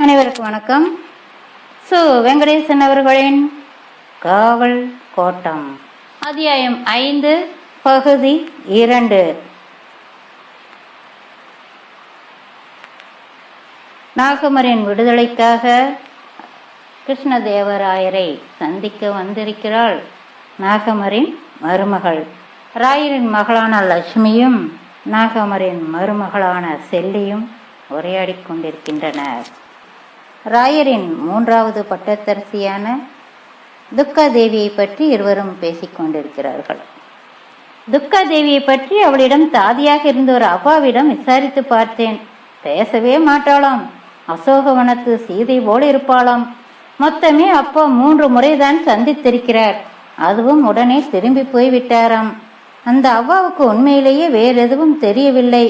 அனைவருக்கும் வணக்கம். சு வெங்கடேசன் அவர்களின் காவல் கோட்டம். அத்தியாயம் ஐந்து பகுதி இரண்டு. நாகமரின் விடுதலைக்காக கிருஷ்ணதேவராயரை சந்திக்க வந்திருக்கிறாள் நாகமரின் மருமகள். ராயரின் மகளான லட்சுமியும் நாகமரின் மருமகளான செல்லியும் உரையாடிக் கொண்டிருக்கின்றனர். ராயரின் மூன்றாவது பட்டத்தரசியான துக்காதேவியை பற்றி இருவரும் பேசிக் கொண்டிருக்கிறார்கள். துக்காதேவியை பற்றி அவளிடம் தாதியாக இருந்த ஒரு அப்பாவிடம் விசாரித்து பார்த்தேன். பேசவே மாட்டாளாம். அசோகவனத்து சீதை போல இருப்பாளாம். மொத்தமே அப்பா மூன்று முறைதான் சந்தித்திருக்கிறார். அதுவும் உடனே திரும்பி போய்விட்டாராம். அந்த அவ்வாவுக்கு உண்மையிலேயே வேறெதுவும் தெரியவில்லை.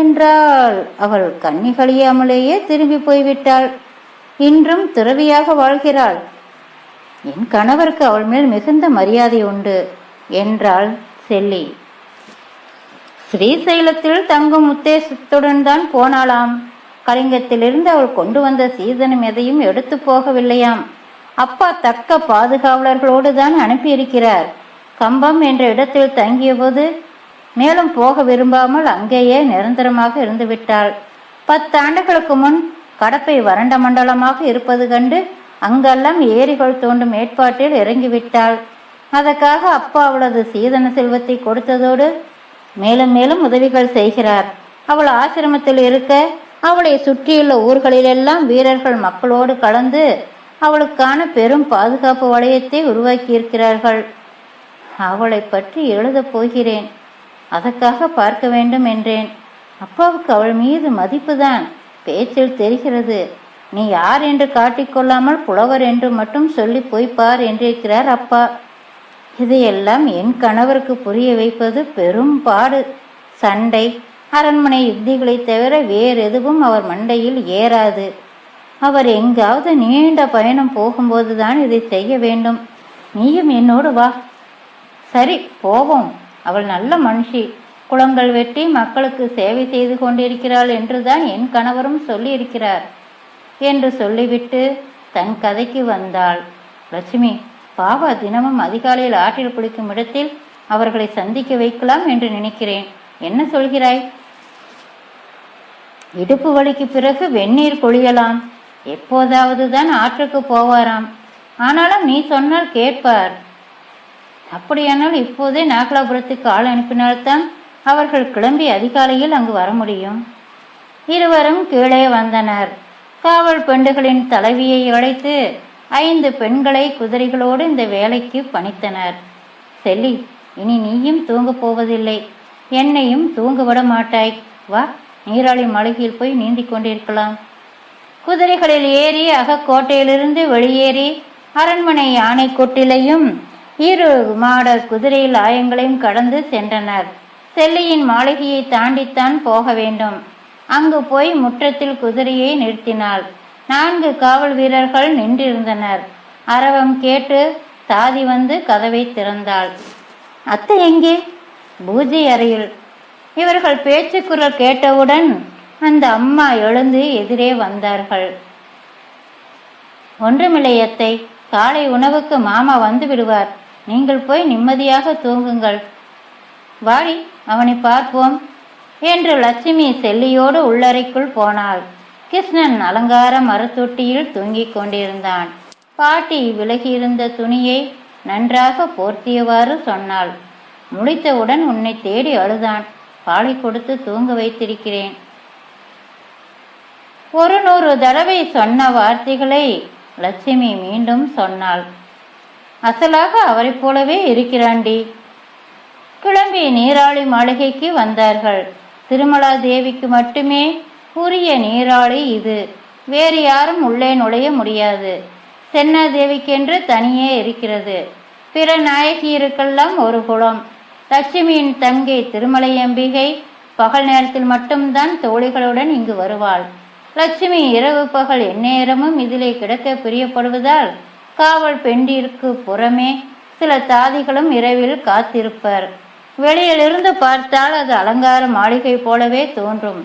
என்றால் அவள் கண்ணி கழியாமலேயே திரும்பி போய்விட்டாள். இன்றும் துறவியாக வாழ்கிறாள். என் கணவருக்கு அவள் மேல் மிகுந்த மரியாதை உண்டு என்றாள் செல்லி. ஸ்ரீசைலத்தில் தங்கும் உத்தேசத்துடன் தான் போனாளாம். கலிங்கத்திலிருந்து அவள் கொண்டு வந்த சீதனம் எதையும் எடுத்து போகவில்லையாம். அப்பா தக்க பாதுகாவலர்களோடு தான் அனுப்பியிருக்கிறார். கம்பம் என்ற இடத்தில் தங்கியபோது மேலும் போக விரும்பாமல் அங்கேயே நிரந்தரமாக இருந்துவிட்டாள். பத்தாண்டுகளுக்கு முன் கடப்பை வறண்ட மண்டலமாக இருப்பது கண்டு அங்கெல்லாம் ஏரிகள் தோண்டும் ஏற்பாட்டில் இறங்கிவிட்டாள். அதற்காக அப்பா அவளது சீதன செல்வத்தை கொடுத்ததோடு மேலும் மேலும் உதவிகள் செய்கிறார். அவள் ஆசிரமத்தில் இருக்க அவளை சுற்றியுள்ள ஊர்களிலெல்லாம் வீரர்கள் மக்களோடு கலந்து அவளுக்கான பெரும் பாதுகாப்பு வளையத்தை உருவாக்கியிருக்கிறார்கள். அவளை பற்றி எழுதப் போகிறேன். அதற்காக பார்க்க வேண்டும் என்றேன். அப்பாவுக்கு அவள் மீது மதிப்புதான். பேச்சில் தெரிகிறது நீ யார் என்று காட்டிக்கொள்ளாமல் புலவர் என்று மட்டும் சொல்லி போய் பார் என்றிருக்கிறார் அப்பா. இதையெல்லாம் என் கணவருக்கு புரிய வைப்பது பெரும் பாடு. சண்டை அரண்மனை யுக்திகளைத் தவிர வேறு எதுவும் அவர் மண்டையில் ஏறாது. அவர் எங்காவது நீண்ட பயணம் போகும்போதுதான் இதை செய்ய வேண்டும். நீயும் என்னோடு வா. சரி போவோம். அவள் நல்ல மனுஷி. குளங்கள் வெட்டி மக்களுக்கு சேவை செய்து கொண்டிருக்கிறாள் என்றுதான் என் கணவரும் சொல்லியிருக்கிறார் என்று சொல்லிவிட்டு தன் கதைக்கு வந்தாள். லட்சுமி பாபா தினமும் அதிகாலையில் ஆற்றில் குளிக்கும் இடத்தில் அவர்களை சந்திக்க வைக்கலாம் என்று நினைக்கிறேன். என்ன சொல்கிறாய்? இடுப்பு வலிக்கு பிறகு வெந்நீர் குளியலாம் எப்போதாவது தான் ஆற்றுக்கு போவாராம். ஆனாலும் நீ சொன்னால் கேட்பார். அப்படியானால் இப்போதே நாகலாபுரத்துக்கு ஆள் அனுப்பினால்தான் அவர்கள் கிளம்பி அதிகாலையில் அங்கு வர முடியும். இருவரும் கீழே வந்தனர். காவல் பெண்டுகளின் தலைவியை அழைத்து ஐந்து பெண்களை குதிரைகளோடு இந்த வேலைக்கு பணித்தனர். செல்லி இனி நீயும் தூங்க போவதில்லை. என்னையும் தூங்க விட மாட்டாய். வா நீராளி மாளிகையில் போய் நீந்தி கொண்டிருக்கலாம். குதிரைகளில் ஏறி அகக்கோட்டையிலிருந்து வெளியேறி அரண்மனை யானை கொட்டிலையும் இரு மாட குதிரையில் ஆயங்களையும் கடந்து சென்றனர். செல்லியின் மாளிகையை தாண்டித்தான் போக வேண்டும். அங்கு போய் முற்றத்தில் குதிரையை நிறுத்தினாள். நான்கு காவல் வீரர்கள் நின்றிருந்தனர். அரவம் கேட்டு தாதி வந்து கதவை திறந்தாள். அத்தை எங்கே? பூஜை அறையில். இவர்கள் பேச்சுக்குரல் கேட்டவுடன் அந்த அம்மா எழுந்து எதிரே வந்தார்கள். ஒன்றுமில்லை அத்தை. காலை உணவுக்கு மாமா வந்து விடுவார். நீங்கள் போய் நிம்மதியாக தூங்குங்கள். வாடி அவனை பார்ப்போம் என்று லட்சுமி செல்லியோடு உள்ளறைக்குள் போனாள். கிருஷ்ணன் அலங்கார மரத்தொட்டியில் தூங்கிக் கொண்டிருந்தான். பாட்டி விலகியிருந்த துணியை நன்றாக போர்த்தியவாறு சொன்னாள். முடித்தவுடன் உன்னை தேடி அழுதான். பாலை கொடுத்து தூங்க வைத்திருக்கிறேன். ஒரு நூறு தடவை சொன்ன வார்த்தைகளை லட்சுமி மீண்டும் சொன்னாள். அசலாக அவரைப் போலவே இருக்கிறாண்டி. கிளம்பி நீராளி மாளிகைக்கு வந்தார்கள். திருமலா தேவிக்கு மட்டுமே உரிய நீராளி இது. வேறு யாரும் உள்ளே நுழைய முடியாது. சென்னாதேவிக்கென்று தனியே இருக்கிறது. பிற நாயகியருக்கெல்லாம் ஒரு குளம். லட்சுமியின் தங்கை திருமலை அம்பிகை பகல் நேரத்தில் மட்டும்தான் தோழிகளுடன் இங்கு வருவாள். லட்சுமி இரவு பகல் எந்நேரமும் இதிலே கிடக்க பிரியப்படுவதால் காவல் பெண்டிற்கு புறமே சில தாதிகளும் இரவில் காத்திருப்பர். வெளியிலிருந்து பார்த்தால் அது அலங்கார மாளிகை போலவே தோன்றும்.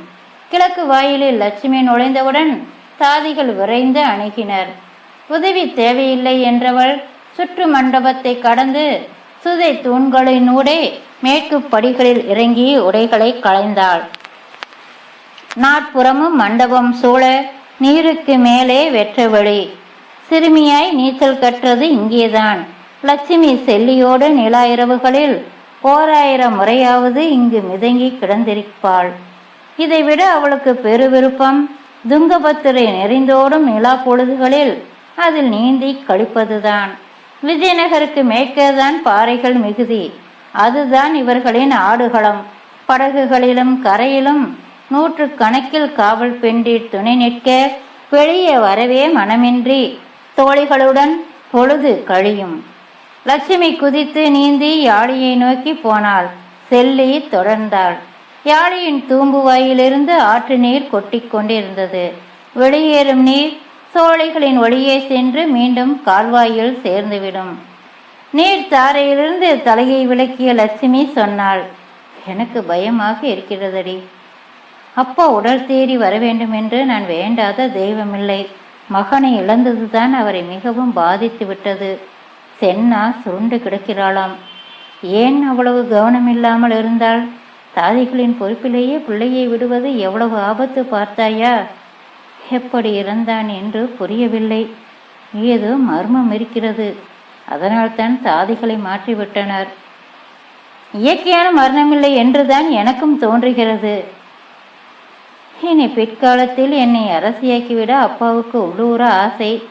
கிழக்கு வாயிலில் லட்சுமி நுழைந்தவுடன் தாதிகள் விரைந்து அணுகினர். உதவி தேவையில்லை என்றவள் சுற்று மண்டபத்தை கடந்து சுதை தூண்களினூடே மேற்கு படிகளில் இறங்கி உடைகளை களைந்தாள். நாட்புறமும் மண்டபம் சூழ நீருக்கு மேலே வெற்ற வழி சிறுமியாய் நீச்சல் கற்றது இங்கேதான். லட்சுமி செல்லியோடு நிலா இரவுகளில் ஓராயிரம் முறையாவது இங்கு மிதங்கி கிடந்திருப்பாள். இதைவிட அவளுக்கு பெருவிருப்பம். துங்கபத்திரை நெறிந்தோடும் நிலா பொழுதுகளில் அதில் நீந்தி கழிப்பதுதான். விஜயநகருக்கு மேற்கேதான் பாறைகள் மிகுதி. அதுதான் இவர்களின் ஆடுகளம். படகுகளிலும் கரையிலும் நூற்று கணக்கில் காவல் பெண்டிர் துணை நிற்க வெளியே வரவே மனமின்றி தோழிகளுடன் பொழுது கழியும். லட்சுமி குதித்து நீந்தி யாழியை நோக்கி போனாள். செல்லி தொடர்ந்தாள். யாழியின் தூம்புவாயிலிருந்து ஆற்று நீர் கொட்டிக்கொண்டிருந்தது வெளியேறும் நீர் சோலைகளின் வழியே சென்று மீண்டும் கால்வாயில் சேர்ந்துவிடும். நீர் தாரையிலிருந்து தலையை விளக்கிய லட்சுமி சொன்னாள் எனக்கு பயமாக இருக்கிறதடி. அப்பா உடல் தேறி வர வேண்டும் என்று நான் வேண்டாத தெய்வமில்லை. மகனை இழந்ததுதான் அவரை மிகவும் பாதித்து விட்டது. சென்னா சுருண்டு கிடக்கிறாளாம். ஏன் அவ்வளவு கவனமில்லாமல் இருந்தால்? தாதிகளின் பொறுப்பிலேயே பிள்ளையை விடுவது எவ்வளவு ஆபத்து பார்த்தாயா? எப்படி இறந்தான் என்று புரியவில்லை. ஏதோ மர்மம் இருக்கிறது. அதனால்தான் தாதிகளை மாற்றிவிட்டனர். இயற்கையான மரணமில்லை என்றுதான் எனக்கும் தோன்றுகிறது. இனி பிற்காலத்தில் என்னை அரசியாக்கிவிட அப்பாவுக்கு உள்ளூர ஆசை.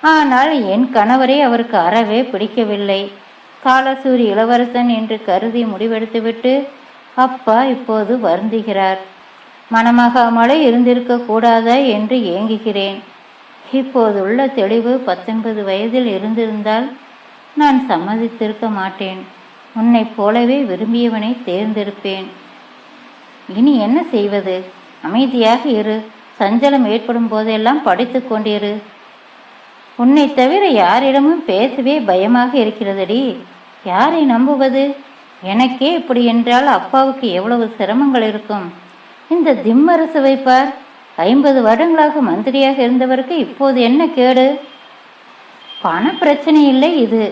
ஆனால் என் கணவரை அவருக்கு அறவே பிடிக்கவில்லை. காலசூரி இளவரசன் என்று கருதி முடிவெடுத்துவிட்டு அப்பா இப்போது வருந்துகிறார். மனமாகாமலே இருந்திருக்க கூடாதா என்று ஏங்குகிறேன். இப்போதுள்ள தெளிவு பத்தொன்பது வயதில் இருந்திருந்தால் நான் சம்மதித்திருக்க மாட்டேன். உன்னைப் போலவே விரும்பியவனை தேர்ந்தெடுப்பேன். இனி என்ன செய்வது? அமைதியாக இரு. சஞ்சலம் ஏற்படும் போதெல்லாம் படித்து கொண்டிரு. உன்னை தவிர யாரிடமும் பேசவே பயமாக இருக்கிறதடி. யாரை நம்புவது? எனக்கே இப்படி என்றால் அப்பாவுக்கு எவ்வளவு சிரமங்கள் இருக்கும். இந்த திம்மரசு வைப்பார் ஐம்பது வருடங்களாக மந்திரியாக இருந்தவருக்கு இப்போது என்ன கேடு? பண பிரச்சனை இல்லை இது.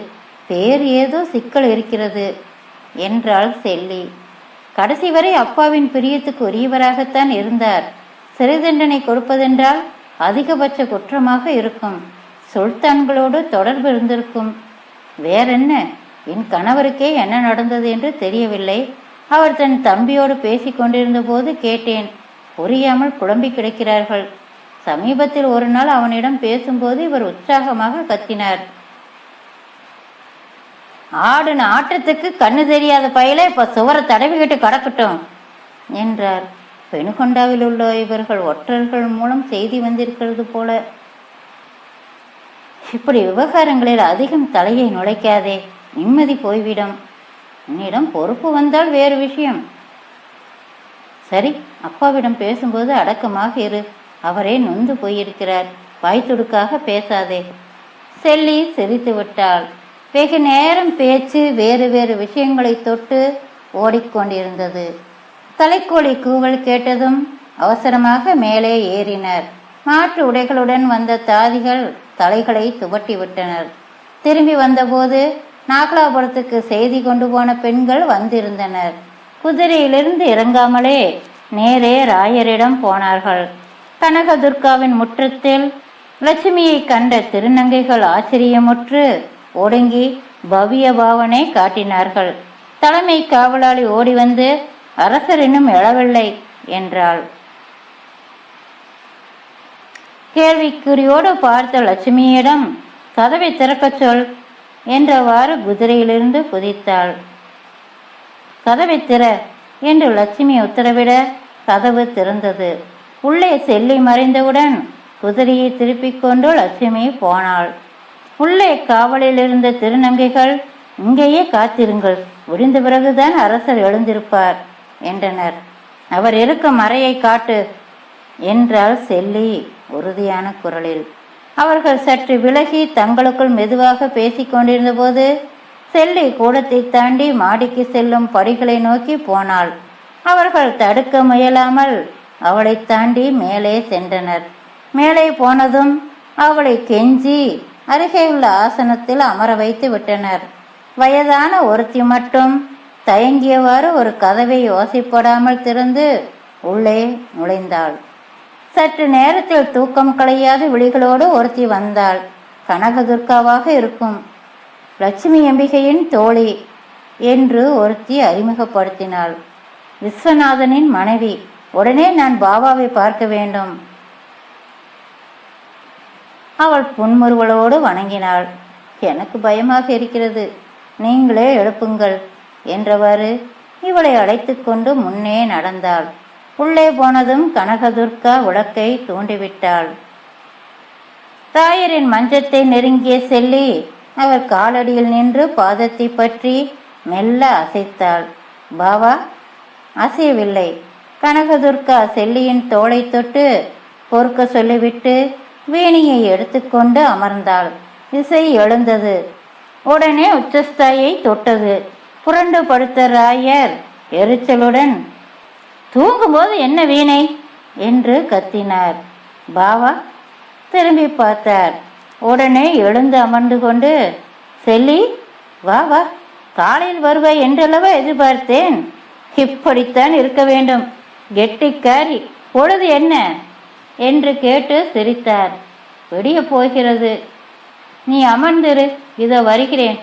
வேறு ஏதோ சிக்கல் இருக்கிறது. என்றாள் செல்லி. கடைசி வரை அப்பாவின் பிரியத்துக்கு உரியவராகத்தான் இருந்தார். சிறை தண்டனை கொடுப்பதென்றால் அதிகபட்ச குற்றமாக இருக்கும். சுல்தான்களோடு தொடர்பு இருந்திருக்கும். வேறென்ன? என் கணவருக்கே என்ன நடந்தது என்று தெரியவில்லை. அவர் தன் தம்பியோடு பேசிக் கொண்டிருந்த போது கேட்டேன் புரியாமல் குழம்பி கிடக்கிறார்கள். சமீபத்தில் ஒரு நாள் அவனிடம் பேசும்போது இவர் உற்சாகமாக கத்தினார். ஆடுன ஆட்டத்துக்கு கண்ணு தெரியாத பயில இப்ப சுவரை தடவிக்கிட்டு கடக்கட்டும் என்றார். பெணுகொண்டாவில் உள்ள இவர்கள் ஒற்றர்கள் மூலம் செய்தி வந்திருக்கிறது போல. இப்படி விவகாரங்களில் அதிகம் தலையை நுழைக்காதே நிம்மதி போய்விடும். உன்னிடம் பொறுப்பு வந்தால் வேறு விஷயம். சரி அப்பாவிடம் பேசும்போது அடக்கமாக இரு. அவரே நொந்து போயிருக்கிறார். வாய் துடுக்காக பேசாதே. செல்லி சிரித்து விட்டாள் வெகு நேரம் பேச்சு வேறு வேறு விஷயங்களை தொட்டு ஓடிக்கொண்டிருந்தது. தலைக்கோழி கூவல் கேட்டதும் அவசரமாக மேலே ஏறினர். மாற்று உடைகளுடன் வந்த தாதிகள் தலைகளை துவட்டி விட்டனர். திரும்பி வந்தபோது நாகலாபுரத்துக்கு செய்தி கொண்டு போன பெண்கள் வந்திருந்தனர். குதிரையிலிருந்து இறங்காமலே நேரே ராயரிடம் போனார்கள். கனகதுர்காவின் முற்றத்தில் லட்சுமியை கண்ட திருநங்கைகள் ஆச்சரியமுற்று ஒடுங்கி பவ்ய பாவனை காட்டினார்கள். தலைமை காவலாளி ஓடி வந்து அரசர் இன்னும் எழவில்லை என்றாள். கேள்விக்குறியோடு பார்த்த லட்சுமியிடம் கதவை திறக்கச் சொல் என்றவாறு குதிரையிலிருந்து குதித்தாள். கதவை திற என்று லட்சுமி உத்தரவிட கதவு திறந்தது. உள்ளே செல்லி மறைந்தவுடன் குதிரையை திருப்பிக் கொண்டு லட்சுமி போனாள். உள்ளே காவலில் இருந்த திருநங்கைகள் இங்கேயே காத்திருங்கள் முடிந்த பிறகுதான் அரசர் எழுந்திருப்பார் என்றனர். அவர் இருக்கும் அறையை காட்டு என்றாள் செல்லி உறுதியான குரலில். அவர்கள் சற்று விலகி தங்களுக்குள் மெதுவாக பேசிக் கொண்டிருந்தபோது செல்லி கூடத்தை தாண்டி மாடிக்கு செல்லும் படிகளை நோக்கி போனாள். அவர்கள் தடுக்க முயலாமல் அவளை தாண்டி மேலே சென்றனர். மேலே போனதும் அவளை கெஞ்சி அருகே உள்ள ஆசனத்தில் அமர வைத்து விட்டனர். வயதான ஒருத்தி மட்டும் தயங்கியவாறு ஒரு கதவை யோசிப்படாமல் திறந்து உள்ளே நுழைந்தாள். சற்று நேரத்தில் தூக்கம் களையாத விழிகளோடு ஒருத்தி வந்தாள். கனகதுர்காவாக இருக்கும். லட்சுமி அம்பிகையின் தோழி என்று ஒருத்தி அறிமுகப்படுத்தினாள். விஸ்வநாதனின் மனைவி உடனே நான் பாபாவை பார்க்க வேண்டும். அவள் புன்முறுவலோடு வணங்கினாள். எனக்கு பயமாக இருக்கிறது. நீங்களே எழுப்புங்கள் என்றவாறு இவளை அழைத்து கொண்டு முன்னே நடந்தாள். உள்ளே போனதும் கனகதுர்கா உலக்கை தூண்டிவிட்டாள். ராயரின் மஞ்சத்தை நெருங்கிய செல்லி அவர் காலடியில் நின்று பாதத்தை பற்றி மெல்ல அசைத்தாள். பாவா அசையவில்லை. கனகதுர்கா செல்லியின் தோளை தொட்டு பொறுக்க சொல்லிவிட்டு வீணியை எடுத்துக்கொண்டு அமர்ந்தாள். இசை எழுந்தது. உடனே உச்சஸ்தாயை தொட்டது. புரண்டு படுத்த ராயர் எரிச்சலுடன் தூங்கும்போது என்ன வீணை? என்று கத்தினார். பாவா திரும்பி பார்த்தார். உடனே எழுந்து அமர்ந்து கொண்டு செல்லி வா வா காலையில் வருவாய் என்றல்லவா எதிர்பார்த்தேன். இப்படித்தான் இருக்க வேண்டும். கெட்டிக்காரி பொழுது என்ன? என்று கேட்டு சிரித்தார். விடிய போகிறது. நீ அமர்ந்திரு. இதோ வருகிறேன்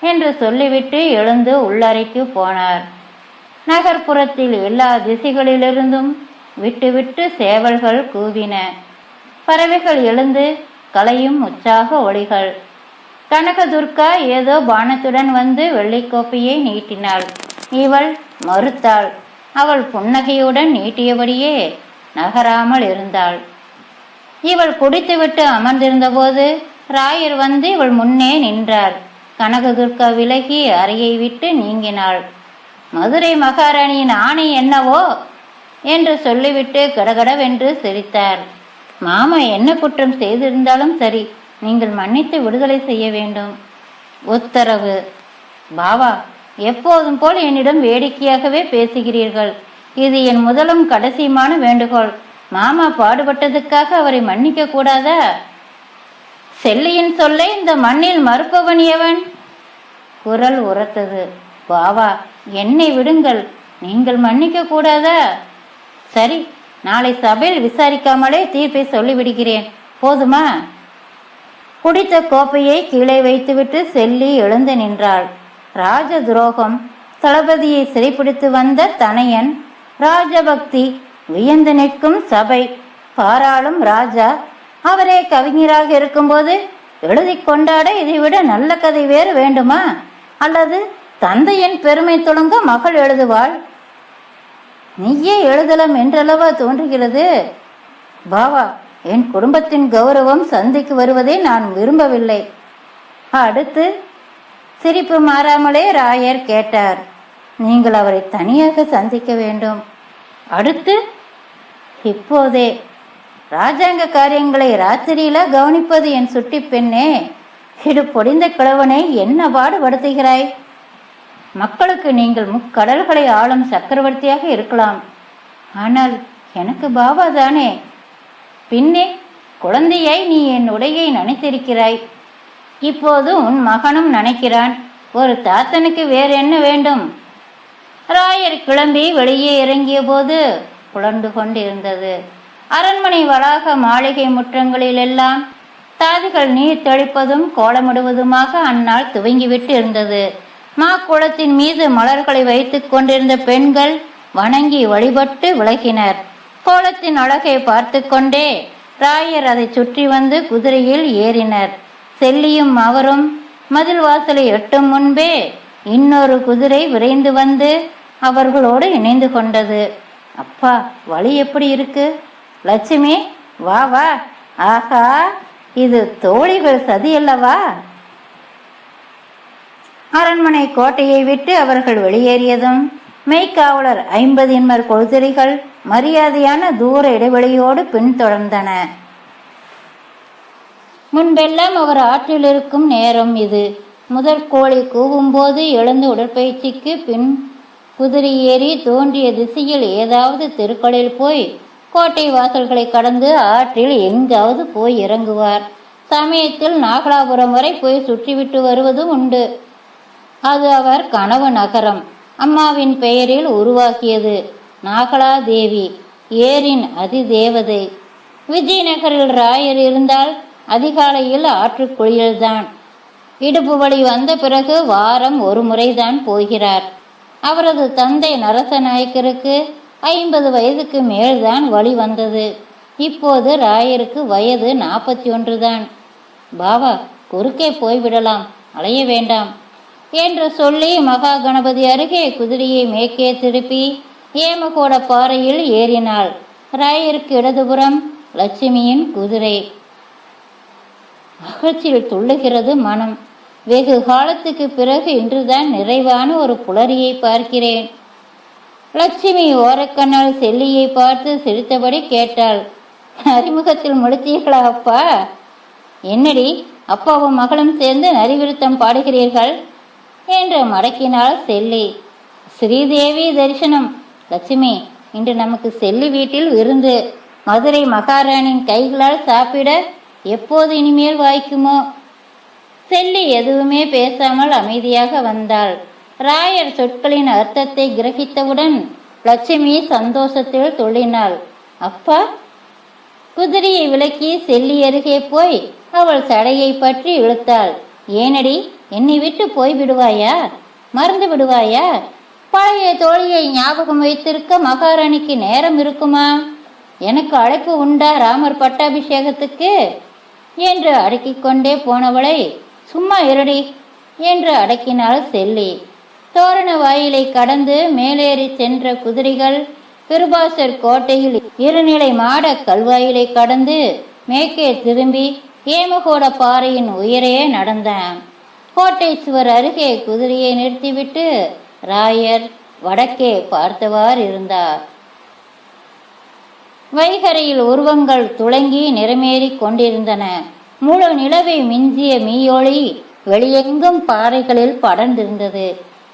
என்று சொல்லிவிட்டு எழுந்து உள்ளறைக்கு போனார். நகர்ப்புறத்தில் எல்லா திசைகளிலிருந்தும் விட்டுவிட்டு சேவல்கள் கூவின. பறவைகள் எழுந்து கலையும் உற்சாக ஒளிகள். கனகதுர்கா ஏதோ பானத்துடன் வந்து வெள்ளைக்கோப்பையை நீட்டினாள். இவள் மறுத்தாள். அவள் புன்னகையுடன் நீட்டியபடியே நகராமல் இருந்தாள். இவள் குடித்துவிட்டு அமர்ந்திருந்தபோது ராயர் வந்து இவள் முன்னே நின்றார். கனகதுர்கா விலகி அறையை விட்டு நீங்கினாள். மதுரை மகாராணியின் ஆணை என்னவோ? என்று சொல்லிவிட்டு கடகடவென்று சிரித்தார். மாமா என்ன குற்றம் செய்திருந்தாலும் சரி நீங்கள் மன்னித்து விடுதலை செய்ய வேண்டும். உத்தரவு. பாவா எப்போதும் போல் என்னிடம் வேடிக்கையாகவே பேசுகிறீர்கள். இது என் முதலும் கடைசியுமான வேண்டுகோள். மாமா பாடுபட்டதுக்காக அவரை மன்னிக்க கூடாதா? செல்லியின் சொல்லை இந்த மண்ணில் மறுப்பவன் எவன்? குரல் உரத்தது. பாவா என்னை விடுங்கள். நீங்கள் மன்னிக்க கூடாதா? சரி நாளை சபையில் விசாரிக்காமலே தீர்ப்பை சொல்லிவிடுகிறேன். போதுமா? குடித்த கோப்பையை கீழே வைத்துவிட்டு செல்லி எழுந்து நின்றாள். ராஜ துரோகம் தளபதியை சிறைப்பிடித்து வந்த தனையன் ராஜபக்தி வியந்து நிற்கும் சபை. பாராளும் ராஜா அவரே கவிஞராக இருக்கும்போது எழுதி கொண்டாட இதைவிட நல்ல கதை வேறு வேண்டுமா? அல்லது தந்தையின் பெருமை தொடங்க மகள் எழுதுவாள்? நீயே எழுதலாம் என்றளவா தோன்றுகிறது? பாவா என் குடும்பத்தின் கௌரவம் சந்திக்கு வருவதை நான் விரும்பவில்லை. அடுத்து சிரிப்பு மாறாமலே ராயர் கேட்டார் நீங்கள் அவரை தனியாக சந்திக்க வேண்டும். அடுத்து இப்போதே ராஜாங்க காரியங்களை ராத்திரியில கவனிப்பது என் சுட்டி பெண்ணே இடு பொடிந்த கிழவனை என்ன பாடுபடுத்துகிறாய்? மக்களுக்கு நீங்கள் முக்கடல்களை ஆளும் சக்கரவர்த்தியாக இருக்கலாம். ஆனால் எனக்கு பாபா தானே. பின்னே குழந்தையாய் நீ என் உடையை நினைத்திருக்கிறாய். இப்போது உன் மகனும் நினைக்கிறான். ஒரு தாத்தனுக்கு வேறு என்ன வேண்டும்? ராயர் கிளம்பி வெளியே இறங்கிய போது புலண்டு கொண்டிருந்தது. அரண்மனை வளாக மாளிகை முற்றங்களிலெல்லாம் தாதிகள் நீர் தெளிப்பதும் கோலமிடுவதுமாக அந்நாள் துவங்கிவிட்டு இருந்தது. மா குளத்தின் மீது மலர்களை வைத்துக் கொண்டிருந்த பெண்கள் வணங்கி வழிபட்டு விலகினர். கோலத்தின் அழகை பார்த்து கொண்டே ராயர் அதை சுற்றி வந்து குதிரையில் ஏறினர். செல்லியும் அவரும் மதில் வாசலை எட்டும் முன்பே இன்னொரு குதிரை விரைந்து வந்து அவர்களோடு இணைந்து கொண்டது. அப்பா வழி எப்படி இருக்கு? லட்சுமி வா வா. ஆஹா இது தோழிகள் சதியல்லவா அரண்மனை கோட்டையை விட்டு அவர்கள் வெளியேறியதும் மெய்க்காவலர் ஐம்பதின்மர் கொழுதிரிகள் மரியாதையான தூர இடைவெளியோடு பின்தொடர்ந்தன. முன்பெல்லாம் அவர் ஆற்றில் இருக்கும் நேரம் இது. முதற் கோழி கூவும்போது எழுந்து உடற்பயிற்சிக்கு பின் குதிரை ஏறி தோன்றிய திசையில் ஏதாவது தெருக்களில் போய் கோட்டை வாசல்களை கடந்து ஆற்றில் எங்காவது போய் இறங்குவார். சமயத்தில் நாகலாபுரம் வரை போய் சுற்றிவிட்டு வருவதும் உண்டு. அது அவர் கனவு நகரம். அம்மாவின் பெயரில் உருவாக்கியது. நாகலா தேவி ஏரின் அதிதேவதை. விஜயநகரில் ராயர் இருந்தால் அதிகாலையில் ஆற்றுக்குளியல்தான் இடுப்பு வழி வந்த பிறகு வாரம் ஒரு முறைதான் போகிறார். அவரது தந்தை நரசநாயக்கருக்கு ஐம்பது வயதுக்கு மேல்தான் வழி வந்தது. இப்போது ராயருக்கு வயது நாற்பத்தி ஒன்று தான். பாவா குறுக்கே போய்விடலாம். அலைய வேண்டாம். என்று சொல்லி மகா கணபதி அருகே குதிரையை மேற்கே திருப்பி ஏமகோட பாறையில் ஏறினாள். ராயருக்கு இடதுபுறம் லட்சுமியின் குதிரை. மகிழ்ச்சியில் துள்ளுகிறது மனம். வெகு காலத்துக்கு பிறகு இன்றுதான் நிறைவான ஒரு புலரியை பார்க்கிறேன். லட்சுமி ஓரக்கண்ணால் செல்லியை பார்த்து சிரித்தபடி கேட்டாள். அறிமுகத்தில் முடித்தீர்களா அப்பா? என்னடி அப்பாவும் மகளும் சேர்ந்து நரிவிருத்தம் பாடுகிறீர்கள்? என்று மடக்கினாள் செல்லி. ஸ்ரீதேவி தரிசனம். லட்சுமி இன்று நமக்கு செல்லி வீட்டில் விருந்து. மதுரை மகாராணியின் கைகளால் சாப்பிட எப்போது இனிமேல் வாய்க்குமோ? செல்லி எதுவுமே பேசாமல் அமைதியாக வந்தாள். ராயர் சொற்களின் அர்த்தத்தை கிரகித்தவுடன் லட்சுமி சந்தோஷத்தில் துள்ளினாள். அப்பா குதிரையை விலக்கி செல்லி அருகே போய் அவள் சடையை பற்றி இழுத்தாள். ஏனடி என்னை விட்டு போய் விடுவாயா? மறந்து விடுவாயா? பழைய தோழியை ஞாபகம் வைத்திருக்க மகாராணிக்கு நேரம் இருக்குமா? எனக்கு அழைப்பு உண்டா ராமர் பட்டாபிஷேகத்துக்கு? என்று அடுக்கிக் கொண்டே போனவளை சும்மா இருடி என்று அடக்கினாள் செல்லி. தோரண வாயிலை கடந்து மேலேறி சென்ற குதிரைகள் கிருபாசர் கோட்டையில் இருநிலை மாட கல்வாயிலை கடந்து மேற்கே திரும்பி ஏமகோட பாறையின் உயரே நடந்தான். கோட்டை சுவர் அருகே குதிரையை நிறுத்திவிட்டு ராயர் வடக்கே பார்த்தவாறு இருந்தார். வைகரையில் உருவங்கள் துளங்கி நிறமேறிக் கொண்டிருந்தன. முழு நிலவை மிஞ்சிய மீயொளி வெளியெங்கும் பாறைகளில் படர்ந்திருந்தது.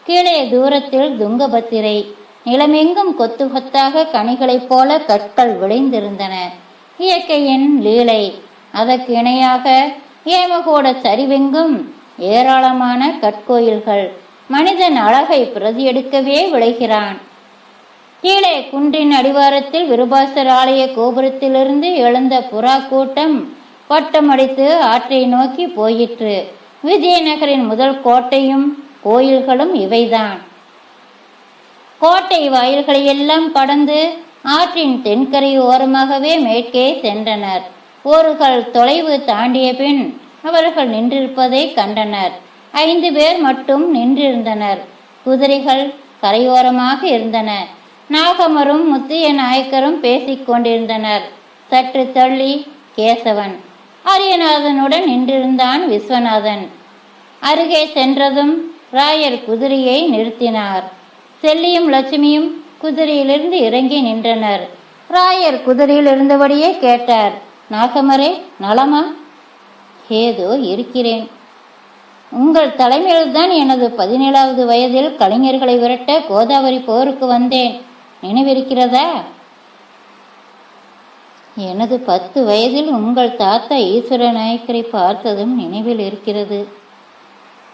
கீழே தூரத்தில் துங்கபத்திரை நிலமெங்கும் கொத்து கொத்தாக கனிகளைப் போல கற்கள் விளைந்திருந்தன. இயற்கையின் லீலை அதற்கு இணையாக ஏமகோட சரிவெங்கும் ஏராளமான கற்கோயில்கள். மனிதன் அழகை பிரதியெடுக்கவே விளைகிறான். கீழே குன்றின் அடிவாரத்தில் விருபாசர் ஆலய கோபுரத்திலிருந்து எழுந்த புறா கூட்டம் வட்டமடித்து ஆற்றை நோக்கி போயிற்று. விஜயநகரின் முதல் கோட்டையும் கோயில்களும் இவைதான். கோட்டை வாயில்களை எல்லாம் கடந்து ஆற்றின் தென்கரை ஓரமாகவே மேற்கே சென்றனர். ஒருகள் தொலைவு தாண்டிய பின் அவர்கள் நின்றிருப்பதை கண்டனர். ஐந்து பேர் மட்டும் நின்றிருந்தனர். குதிரைகள் கரையோரமாக இருந்தன. நாகமரும் முத்திய நாயக்கரும் பேசிக் கொண்டிருந்தனர் சற்று தள்ளி கேசவன் ஹரியநாதனுடன் நின்றிருந்தான் விஸ்வநாதன். அருகே சென்றதும் ராயர் குதிரையை நிறுத்தினார். செல்லியும் லட்சுமியும் குதிரையிலிருந்து இறங்கி நின்றனர். ராயர் குதிரையில் இருந்தபடியே கேட்டார் நாகமரே நலமா? ஏதோ இருக்கிறேன். உங்கள் தலைமையில்தான் எனது பதினேழாவது வயதில் கலைஞர்களை விரட்ட கோதாவரி போருக்கு வந்தேன். நினைவிருக்கிறதா? எனது பத்து வயதில் உங்கள் தாத்தா ஈஸ்வர நாயக்கரை பார்த்ததும் நினைவில் இருக்கிறது.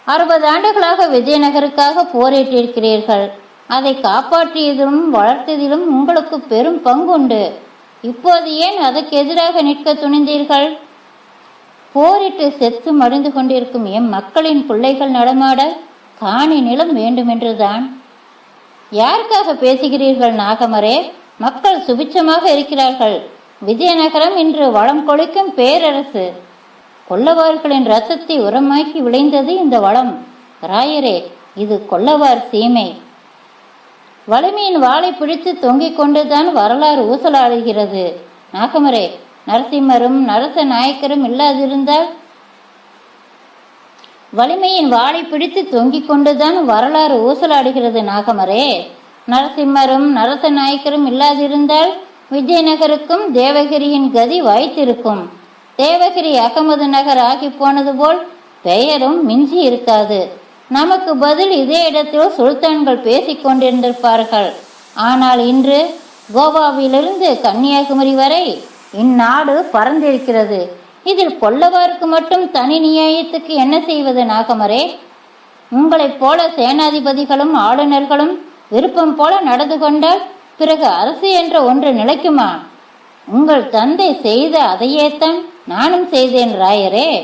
அறுபது ஆண்டுகளாக விஜயநகருக்காக போரிட்டிருக்கிறீர்கள். அதை காப்பாற்றியதிலும் வளர்த்ததிலும் உங்களுக்கு பெரும் பங்குண்டு. இப்போது ஏன் அதற்கு எதிராக நிற்க துணிந்தீர்கள்? போரிட்டு செத்து மடிந்து கொண்டிருக்கும் எம் மக்களின் பிள்ளைகள் நடமாட காணி நிலம் வேண்டுமென்றுதான். யாருக்காக பேசுகிறீர்கள் நாகமரே? மக்கள் சுபிச்சமாக இருக்கிறார்கள். விஜயநகரம் இன்று வளம் கொளிக்கும் பேரரசு. கொல்லவார்களின் ரத்தத்தை உரமாக்கி விளைந்தது இந்த வளம். ராயரே இது கொல்லவார் சீமை. வலிமையின் வாளை பிடித்து தொங்கிக் கொண்டுதான் வரலாறு ஊசலாடுகிறது. நாகமரே நரசிம்மரும் நரச நாயக்கரும் இல்லாதிருந்தால்? வலிமையின் வாளை பிடித்து தொங்கிக் கொண்டுதான் வரலாறு ஊசலாடுகிறது நாகமரே. நரசிம்மரும் நரச நாயக்கரும் இல்லாதிருந்தால்? விஜயநகருக்கும் தேவகிரியின் கதி வாய்த்திருக்கும். தேவகிரி அகமது நகர் ஆகி போனது போல் பெயரும் மிஞ்சி இருக்காது. நமக்கு பதில் இதே இடத்தில் சுல்தான்கள் பேசிக் கொண்டிருந்திருப்பார்கள். ஆனால் இன்று கோவாவிலிருந்து கன்னியாகுமரி வரை இந்நாடு பறந்திருக்கிறது இதில் கொல்லவாருக்கு மட்டும் தனி நியாயத்துக்கு என்ன செய்வது நாகமரே? உங்களைப் போல சேனாதிபதிகளும் ஆளுநர்களும் விருப்பம் போல நடந்து கொண்டால் பிறகு அரசு என்ற ஒன்று நிலைக்குமா? உங்கள் தந்தை செய்த அதையேத்தான் நானும் செய்தேன் ராயரே.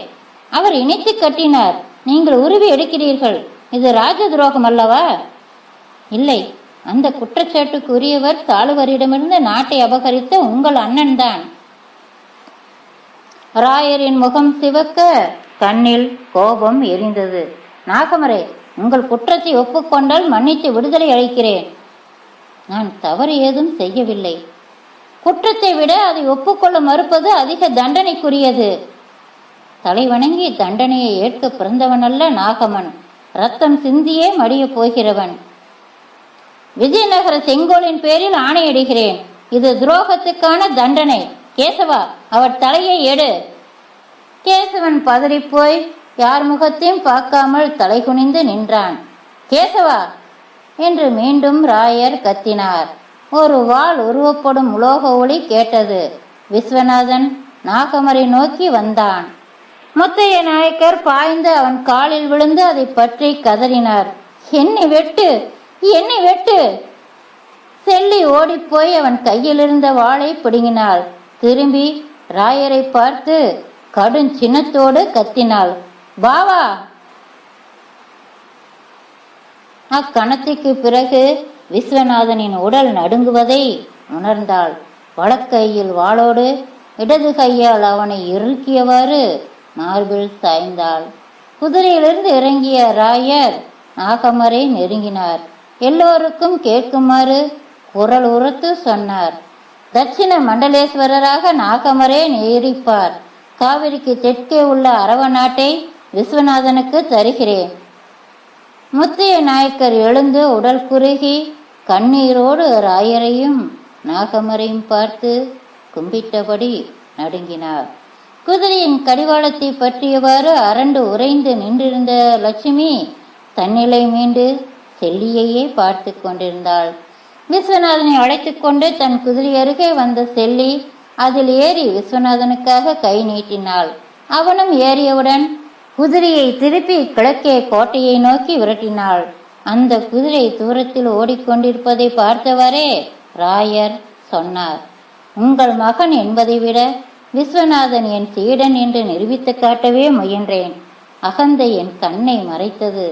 அவர் இணைத்து கட்டினார். நீங்கள் உருவி எடுக்கிறீர்கள். இது ராஜ துரோகம் அல்லவா? இல்லை. அந்த குற்றச்சாட்டுக்குரியவர் சாளுவரிடமிருந்து நாட்டை அபகரித்த உங்கள் அண்ணன் தான் ராயரின் முகம் சிவக்க கண்ணில் கோபம் எரிந்தது. நாகமரே உங்கள் குற்றத்தை ஒப்புக்கொண்டால் மன்னித்து விடுதலை அளிக்கிறேன். நான் தவறு ஏதும் செய்யவில்லை. குற்றத்தை விட அதை ஒப்புக்கொள்ள மறுப்பது அதிக தண்டனைக்குரியது. தலை வணங்கி தண்டனையை ஏற்க பிறந்தவனல்ல நாகமன். ரத்தம் சிந்தியே மடியப் போகிறவன். விஜயநகர செங்கோலின் பேரில் ஆணையிடுகிறேன். இது துரோகத்துக்கான தண்டனை. கேசவா அவர் தலையை எடு. கேசவன் பதறிப்போய் யார் முகத்தையும் பார்க்காமல் தலை குனிந்து நின்றான். கேசவா என்று மீண்டும் ராயர் கத்தினார். ஒரு வாள் உருவப்படும் உலோக ஒளி கேட்டது. விஸ்வநாதன் நாகமரை நோக்கி வந்தான். முத்தைய நாயக்கர் பாய்ந்து அவன் காலில் விழுந்து அதை பற்றி கதறினார். என்னை வெட்டு என்னை வெட்டு! செல்லி ஓடிப்போய் அவன் கையிலிருந்த வாளை பிடுங்கினாள். திரும்பி ராயரை பார்த்து கடும் சின்னத்தோடு கத்தினாள். பாவா அக்கணத்துக்கு பிறகு விஸ்வநாதனின் உடல் நடுங்குவதை உணர்ந்தாள். வடக்கையில் வாளோடு இடது கையால் அவனை இறுக்கியவாறு மார்பில் சாய்ந்தாள். குதிரையிலிருந்து இறங்கிய ராயர் நாகமரை நெருங்கினார். எல்லோருக்கும் கேட்குமாறு குரல் உரத்து சொன்னார். தட்சிண மண்டலேஸ்வரராக நாகமரே நேரிப்பார். காவிரிக்கு தெற்கே உள்ள அரவ நாட்டை விஸ்வநாதனுக்கு தருகிறேன். முத்தைய நாயக்கர் எழுந்து உடல் குறுகி கண்ணீரோடு ராயரையும் நாகமரையும் பார்த்து கும்பிட்டபடி நடுங்கினார். குதிரையின் கடிவாளத்தை பற்றியவாறு அரண்டு உறைந்து நின்றிருந்த லட்சுமி தன்னிலை மீண்டு செல்லியையே பார்த்து கொண்டிருந்தாள். விஸ்வநாதனை அழைத்து கொண்டு தன் குதிரை அருகே வந்த செல்லி அதில் ஏறி விஸ்வநாதனுக்காக கை நீட்டினாள். அவனும் ஏறியவுடன் குதிரையை திருப்பி கிழக்கே கோட்டையை நோக்கி விரட்டினாள். அந்த குதிரை தூரத்தில் ஓடிக்கொண்டிருப்பதை பார்த்தவரே ராயர் சொன்னார். உங்கள் மகன் என்பதை விட விஸ்வநாதன் என் சீடன் என்று நிரூபித்து காட்டவே முயன்றேன். அகந்தை என் கண்ணை மறைத்தது.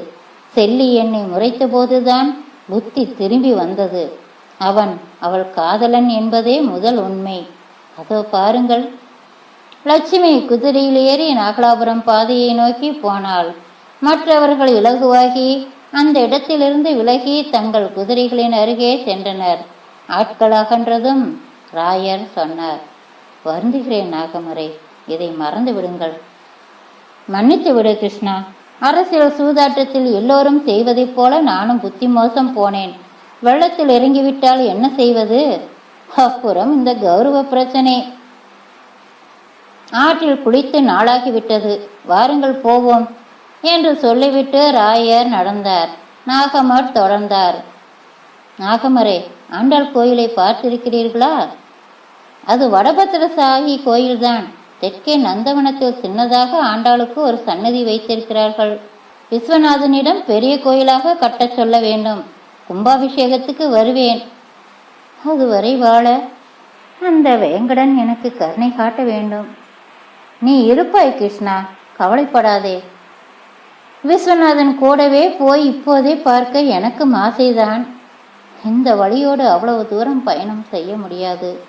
செல்லி என்னை முறைத்த போதுதான் புத்தி திரும்பி வந்தது. அவன் அவள் காதலன் என்பதே முதல் உண்மை. அதோ பாருங்கள் லட்சுமி குதிரையில் ஏறி நாகலாபுரம் பாதையை நோக்கி போனாள். மற்றவர்கள் இலகுவாகி அந்த இடத்திலிருந்து விலகி தங்கள் குதிரைகளின் அருகே சென்றனர். ஆட்கள் அகன்றதும் ராயர் சொன்னார் வருந்துகிறேன் நாகமுறை இதை மறந்து விடுங்கள். மன்னித்து விடு கிருஷ்ணா அரசியல் சூதாட்டத்தில் எல்லோரும் செய்வதைப் போல நானும் புத்தி மோசம் போனேன். வெள்ளத்தில் இறங்கிவிட்டால் என்ன செய்வது? அப்புறம் இந்த கௌரவ பிரச்சனை. ஆற்றில் குளித்து நாளாகிவிட்டது. வாருங்கள் போவோம் என்று சொல்லிவிட்டு ராயர் நடந்தார். நாகமர் தொடர்ந்தார். நாகமரே ஆண்டாள் கோயிலை பார்த்திருக்கிறீர்களா? அது வடபத்திரசாகி கோயில்தான். தெற்கே நந்தவனத்தில் சின்னதாக ஆண்டாளுக்கு ஒரு சன்னதி வைத்திருக்கிறார்கள். விஸ்வநாதனிடம் பெரிய கோயிலாக கட்டச் சொல்ல வேண்டும். கும்பாபிஷேகத்துக்கு வருவேன். அதுவரை வாழ அந்த வேங்கடன் எனக்கு கருணை காட்ட வேண்டும். நீ இருப்பாய் கிருஷ்ணா? கவலைப்படாதே. விஸ்வநாதன் கூடவே போய் இப்போதே பார்க்க எனக்கும் ஆசைதான். இந்த வழியோடு அவ்வளவு தூரம் பயணம் செய்ய முடியாது.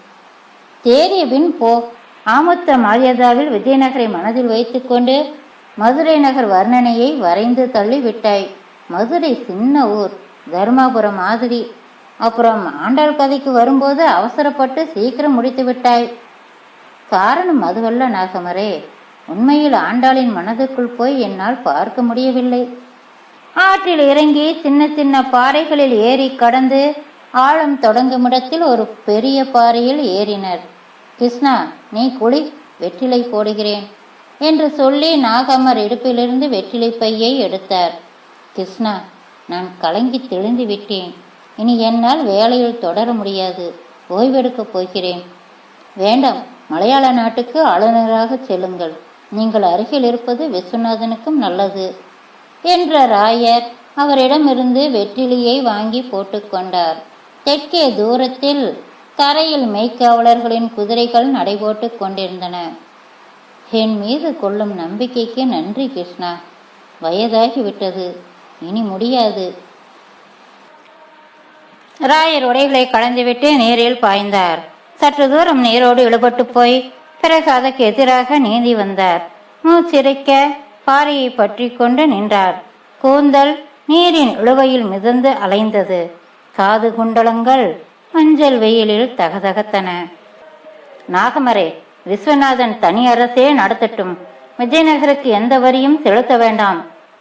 தேறிய பின் போ. ஆமத்த மரியாதாவில் விஜயநகரை மனதில் வைத்துக்கொண்டு மதுரை நகர் வர்ணனையை வரைந்து தள்ளிவிட்டாய். மதுரை சின்ன ஊர் தர்மாபுரம் மாதிரி. அப்புறம் ஆண்டாள் கதைக்கு வரும்போது அவசரப்பட்டு சீக்கிரம் முடித்து விட்டாய் காரணம் அதுவல்ல நாகமரே. உண்மையில் ஆண்டாளின் மனதுக்குள் போய் என்னால் பார்க்க முடியவில்லை. ஆற்றில் இறங்கி சின்ன சின்ன பாறைகளில் ஏறி கடந்து ஆழம் தொடங்கும் இடத்தில் ஒரு பெரிய பாறையில் ஏறினர். கிருஷ்ணா நீ குளி வெற்றிலை போடுகிறேன் என்று சொல்லி நாகம்மர் இடுப்பிலிருந்து வெற்றிலை பையை எடுத்தார். கிருஷ்ணா நான் கலங்கி தெளிந்து விட்டேன். இனி என்னால் வேலையில் தொடர முடியாது. ஓய்வெடுக்கப் போகிறேன். வேண்டாம் மலையாள நாட்டுக்கு ஆளுநராக செல்லுங்கள். நீங்கள் அருகில் இருப்பது விஸ்வநாதனுக்கும் நல்லது என்ற ராயர் அவரிடமிருந்து வெற்றிலியை வாங்கி போட்டுக்கொண்டார் தெற்கே தூரத்தில் தரையில் மெய்க்காவலர்களின் குதிரைகள் நடைபோட்டுக் கொண்டிருந்தன. என் மீது கொள்ளும் நம்பிக்கைக்கு நன்றி கிருஷ்ணா. வயதாகிவிட்டது. இனி முடியாது. ராயர் உடைகளை கலந்துவிட்டு நேரில் பாய்ந்தார். சற்று தூரம் நீரோடு இழுபட்டு போய் பிறகு அதற்கு எதிராக நீந்தி வந்தார். மூச்சிறைக்க பாறையை பற்றி கொண்டு நின்றார். கூந்தல் நீரின் இழுவையில் மிதந்து அலைந்தது. காது குண்டலங்கள் மஞ்சள் வெயிலில் தகதகத்தன. நாகமரே விஸ்வநாதன் தனி அரசே நடத்தட்டும். விஜயநகருக்கு எந்த வரியும் செலுத்த வேண்டாம்.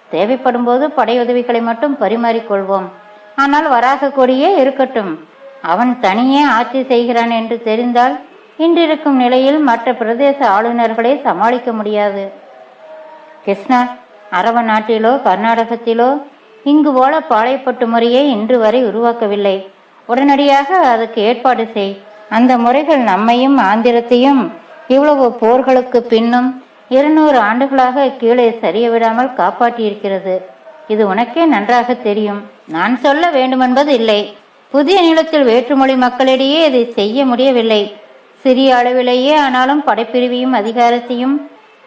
தேவைப்படும் போது படையுதவிகளை மட்டும் பரிமாறிக்கொள்வோம் ஆனால் வராக கொடியே இருக்கட்டும். அவன் தனியே ஆட்சி செய்கிறான் என்று தெரிந்தால் இன்றிருக்கும் நிலையில் மற்ற பிரதேச ஆளுநர்களை சமாளிக்க முடியாது. கிருஷ்ணா அரவ நாட்டிலோ கர்நாடகத்திலோ இங்கு போல பாளையப்பட்டு முறையை இன்று வரை உருவாக்கவில்லை. உடனடியாக அதுக்கு ஏற்பாடு செய். அந்த முறைகள் நம்மையும் ஆந்திரத்தையும் இவ்வளவு போர்களுக்கு பின்னும் இருநூறு ஆண்டுகளாக கீழே சரிய விடாமல் காப்பாற்றியிருக்கிறது. இது உனக்கே நன்றாக தெரியும். நான் சொல்ல வேண்டுமென்பது இல்லை. புதிய நிலத்தில் வேற்றுமொழி மக்களிடையே இதை செய்ய முடியவில்லை. சிறிய அளவிலேயே ஆனாலும் படைப்பிரிவையும் அதிகாரத்தையும்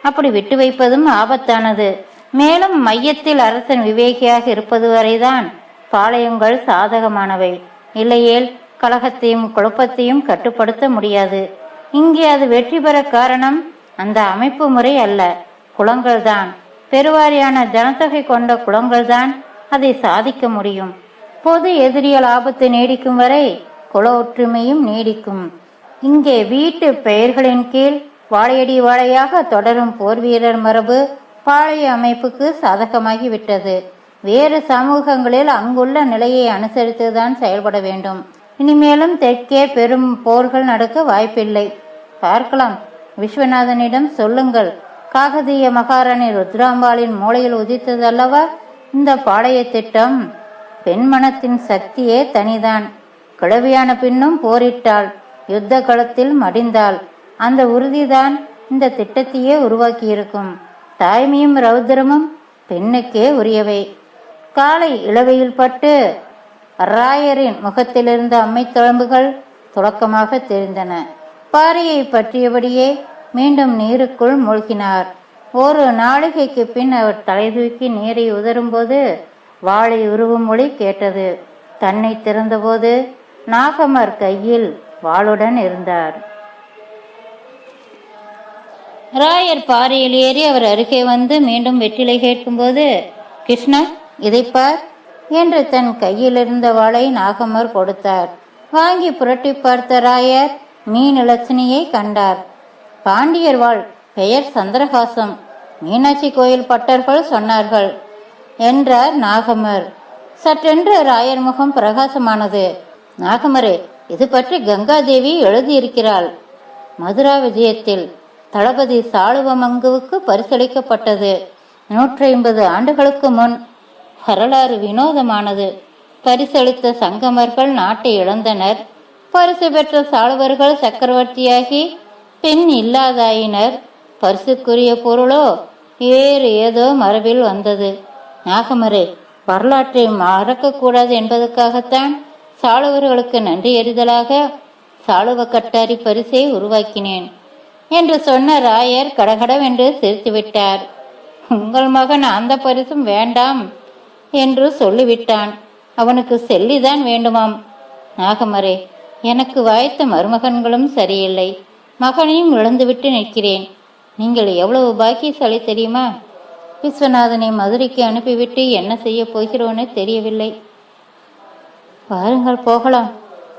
அப்படி விட்டு வைப்பதும் ஆபத்தானது. மேலும் மையத்தில் அரசன் விவேகியாக இருப்பது வரைதான் பாளையங்கள் சாதகமானவை. இல்லையேல் கலகத்தையும் குழப்பத்தையும் கட்டுப்படுத்த முடியாது. இங்கே அது வெற்றி பெற காரணம் அந்த அமைப்பு முறை அல்ல. குளங்கள்தான். பெருவாரியான ஜனத்தொகை கொண்ட குளங்கள்தான் அதை சாதிக்க முடியும். பொது எதிரியல் ஆபத்து நீடிக்கும் வரை குல ஒற்றுமையும் நீடிக்கும். இங்கே வீட்டு பெயர்களின் கீழ் வாழையடி வாழையாக தொடரும் போர் வீரர் மரபு பாளைய அமைப்புக்கு சாதகமாகி விட்டது வேறு சமூகங்களில் அங்குள்ள நிலையை அனுசரித்துதான் செயல்பட வேண்டும். இனிமேலும் தெற்கே பெரும் போர்கள் நடக்க வாய்ப்பில்லை. பார்க்கலாம். விஸ்வநாதனிடம் சொல்லுங்கள். காகதீய மகாராணி ருத்ராம்பாளின் மூளையில் உதித்ததல்லவா? இந்த பாளைய திட்டம் பெண்மனத்தின் சக்தியே தனிதான். கிழவியான பின்னும் போரிட்டாள். யுத்த களத்தில் மடிந்தாள். அந்த உறுதிதான் இந்த திட்டத்தையே உருவாக்கியிருக்கும். தாய்மையும் ரௌத்திரமும் பெண்ணுக்கே உரியவை. காலை இளவையில் பட்டு ராயரின் முகத்திலிருந்த அம்மை தழும்புகள் துளக்கமாக தெரிந்தன. பாறையை பற்றியபடியே மீண்டும் நீருக்குள் மூழ்கினார். ஒரு நாளிகைக்கு பின் அவர் தலை தூக்கி நீரை உதரும்போது வாளை உருவும் மொழி கேட்டது. தன்னை திறந்தபோது நாகமர் கையில் வாளுடன் இருந்தார். ராயர் பாறையில் ஏறி அவர் அருகே வந்து மீண்டும் வெற்றிலை கேட்கும்போது கிருஷ்ணா இதை பார் என்று தன் கையில் இருந்த வாளை நாகமர் கொடுத்தார். வாங்கி புரட்டி பார்த்த ராயர் மீன் கண்டார். பாண்டியர் வாழ் பெயர் சந்திரகாசம் மீனாட்சி கோயில் பட்டர்கள் சொன்னார்கள். என்றார் நாகமர். சற்றென்று ராயர் முகம் பிரகாசமானது. நாகமரே இது பற்றி கங்காதேவி எழுதியிருக்கிறாள். மதுரா விஜயத்தில் தளபதி சாளுவமங்குவுக்கு பரிசளிக்கப்பட்டது. நூற்றி ஐம்பது ஆண்டுகளுக்கு முன் வரலாறு வினோதமானது. பரிசளித்த சங்கமர்கள் நாட்டை இழந்தனர். பரிசு பெற்ற சாளுவர்கள் சக்கரவர்த்தியாகி பெண் இல்லாதாயினர். பரிசுக்குரிய பொருளோ வேறு ஏதோ மரபில் வந்தது. நாகமரே வரலாற்றை மறக்கக்கூடாது என்பதற்காகத்தான் சாளுவர்களுக்கு நன்றி எறிதலாக சாளுவ கட்டாரி பரிசை உருவாக்கினேன் என்று சொன்ன ராயர் கடகடவென்று சிரித்துவிட்டார். உங்கள் மகன் அந்த பரிசும் வேண்டாம் என்று சொல்லிவிட்டான். அவனுக்கு செல்லிதான் வேண்டுமாம். நாகமரே எனக்கு வாய்த்த மருமகன்களும் சரியில்லை. மகனையும் இழந்துவிட்டு நிற்கிறேன். நீங்கள் எவ்வளவு பாக்கியசாலி தெரியுமா? விஸ்வநாதனை மதுரைக்கு அனுப்பிவிட்டு என்ன செய்ய போகிறோன்னு தெரியவில்லை. வாருங்கள் போகலாம்.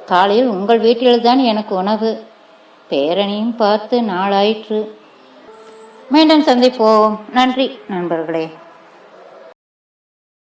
காலையில் உங்கள் வீட்டில்தான் எனக்கு உணவு. பேரனையும் பார்த்து நாளாயிற்று. மீண்டும் சந்திப்போம். நன்றி நண்பர்களே.